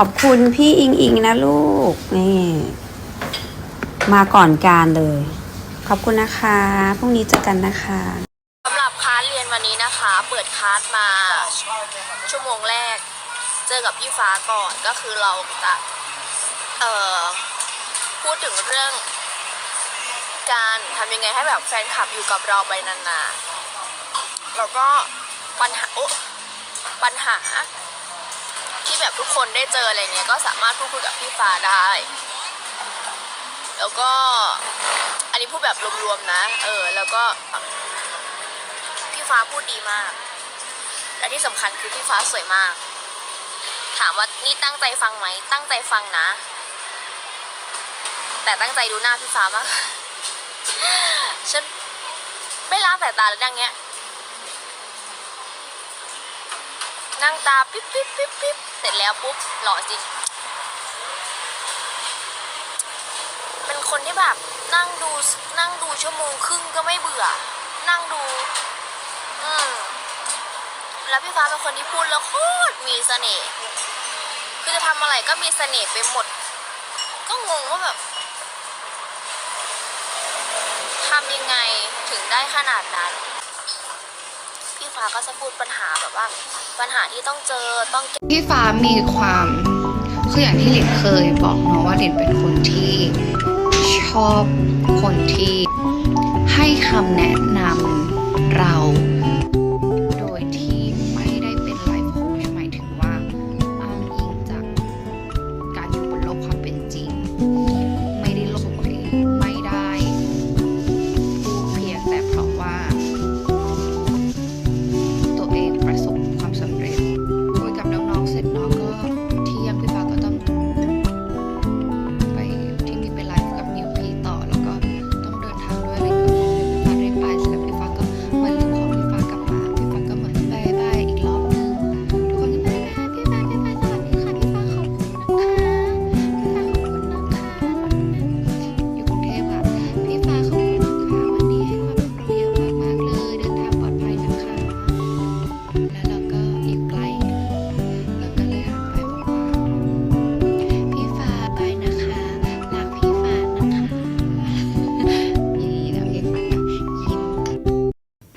อบคุณพี่อิงอิงนะลูก นี่ มาก่อนการเลย ขอบคุณนะคะ พรุ่งนี้เจอกันนะคะสำหรับคลาสเรียนวันนี้นะคะ เปิดคลาสมา ชั่วโมงแรก เจอกับพี่ฟ้าก่อนก็คือเราจะเอ่อพูดถึงเรื่อง การทำยังไงให้แบบแฟนคลับอยู่กับเราไปนานๆแล้วก็ปัญหาปัญหา ที่แบบทุกคนได้เจออะไรเงี้ยก็สามารถพูดคุยกับพี่ฟ้าได้ แล้วก็อันนี้พูดแบบรวมๆนะ เออ แล้วก็พี่ฟ้าพูดดีมาก และที่สำคัญคือพี่ฟ้าสวยมาก ถามว่านี่ตั้งใจฟังไหม ตั้งใจฟังนะ แต่ตั้งใจดูหน้าพี่ฟ้ามากฉันไม่ล้าสายตาเลยดังเงี้ยนั่งตาปิ๊บปิ๊บปิ๊บปิ๊บ สร็จแล้วปุ๊บหล่อจริงเป็นคนที่แบบนั่งดูนั่งดูชั่วโมงครึ่งก็ไม่เบื่อ นั่งดู อืมแล้วพี่ฟ้าเป็นคนที่พูดแล้วโคตรมีเสน่ห์คือจะทำอะไรก็มีเสน่ห์ไปหมด ก็งงว่าแบบทำยังไงถึงได้ขนาดนั้น ฟ้าก็จะพูดปัญหาแบบว่าปัญหาที่ต้องเจอต้องพี่ฟ้ามีความคืออย่างที่หลินเคยบอกเนาะว่าหลินเป็นคนที่ชอบคนที่ให้คำแนะนำเรา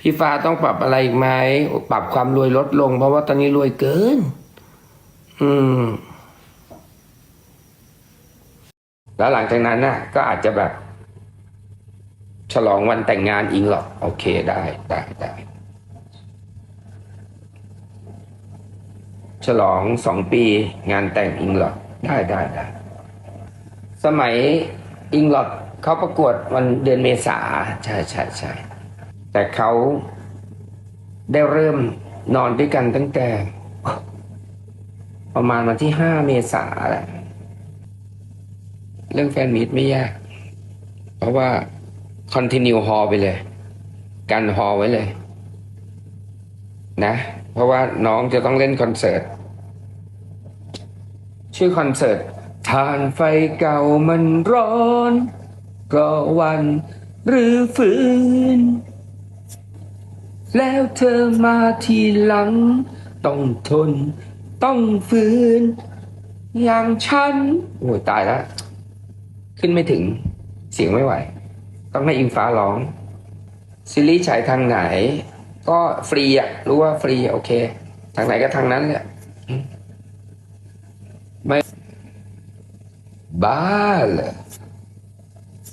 พี่ฟ้าต้องปรับอะไรอีกไหมปรับความรวยลดลง เพราะว่าตอนนี้รวยเกิน อืม แล้วหลังจากนั้นน่ะ ก็อาจจะแบบ ฉลองวันแต่งงานอิงหรอก โอเคได้ได้ได้ฉลองสองปีงานแต่งอิงหลอดได้ได้ได้สมัยอิงหลอดเขาประกวดวันเดือนเมษาใช่ใช่ใช่ แต่เขาได้เริ่มนอนด้วยกันตั้งแต่ ประมาณวันที่ห้าเมษาแหละเรื่องแฟนมีตไม่ยาก เพราะว่าคอนติเนียฮอไปเลย กันฮอไว้เลย นะ เพราะว่าน้องจะต้องเล่นคอนเสิร์ต ชื่อคอนเสิร์ตทานไฟเก่ามันร้อน ก็วันหรือฝืน แล้วเธอมาทีหลัง ต้องทน ต้องฝืน อย่างฉัน โอ้ยตายแล้ว ขึ้นไม่ถึง เสียงไม่ไหว ต้องให้อิงฟ้าร้อง ซีรีส์ฉายทางไหน ก็ฟรีอะรู้ว่าฟรีโอเค ทางไหนก็ทางนั้นแหละไม่บ้าเหรอ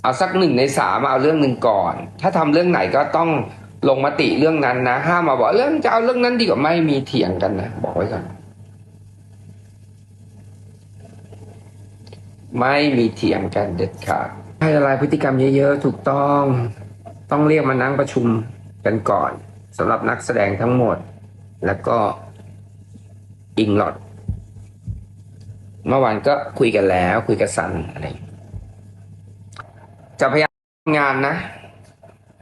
เอาสักหนึ่งในสามเอาเรื่องหนึ่งก่อน ถ้าทำเรื่องไหนก็ต้อง ลงมติเรื่องนั้นนะห้ามมาบอกเรื่องจะเอาเรื่องนั้นดีกว่าไม่มีเถียงกันนะบอกไว้ก่อนไม่มีเถียงกันเด็ดขาดให้ละลายพฤติกรรมเยอะๆถูกต้อง ต้องเรียกมานั่งประชุมกันก่อนสำหรับนักแสดงทั้งหมด แล้วก็อิงหลอดเมื่อวานก็คุยกันแล้ว คุยกับซันอะไรจะพยายามงานนะ